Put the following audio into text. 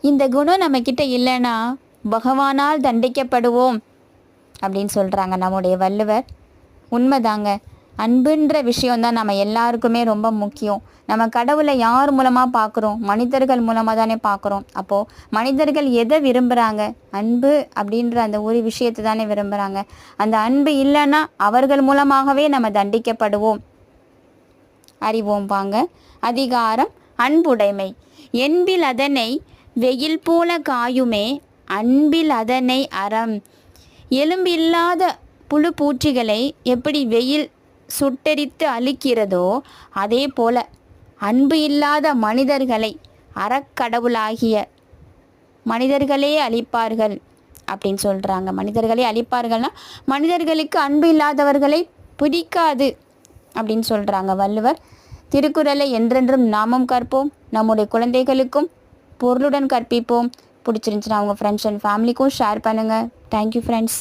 இந்த குணம் நம்மக்கிட்ட இல்லைன்னா பகவானால் தண்டிக்கப்படுவோம் அப்படின்னு சொல்கிறாங்க நம்முடைய வள்ளுவர். உண்மைதாங்க. அன்புன்ற விஷயம் தான் நம்ம எல்லாருக்குமே ரொம்ப முக்கியம். நம்ம கடவுளை யார் மூலமாக பார்க்குறோம்? மனிதர்கள் மூலமாக தானே பார்க்குறோம். அப்போது மனிதர்கள் எதை விரும்புகிறாங்க அன்பு அப்படின்ற அந்த ஒரு விஷயத்தை தானே விரும்புகிறாங்க அந்த அன்பு இல்லைன்னா அவர்கள் மூலமாகவே நம்ம தண்டிக்கப்படுவோம். அறிவோம் வாங்க. அதிகாரம் அன்புடைமை. என்பில் அதனை வெயில் போல காயுமே அன்பில் அதனை அறம். எலும்பில்லாத புழு பூச்சிகளை எப்படி வெயில் சுட்டெரித்து அழிக்கிறதோ அதே போல அன்பு இல்லாத மனிதர்களை அறக்கடவுளாகிய மனிதர்களே அழிப்பார்கள் அப்படின்னு சொல்கிறாங்க மனிதர்களே அழிப்பார்கள்னா மனிதர்களுக்கு அன்பு இல்லாதவர்களை பிடிக்காது அப்படின்னு சொல்கிறாங்க வள்ளுவர். திருக்குறளை என்றென்றும் நாமும் கற்போம். நம்முடைய குழந்தைகளுக்கும் பொருளுடன் கற்பிப்போம். பிடிச்சிருந்துச்சுன்னா அவங்க ஃப்ரெண்ட்ஸ் அண்ட் ஃபேமிலிக்கும் ஷேர் பண்ணுங்கள் தேங்க்யூ ஃப்ரெண்ட்ஸ்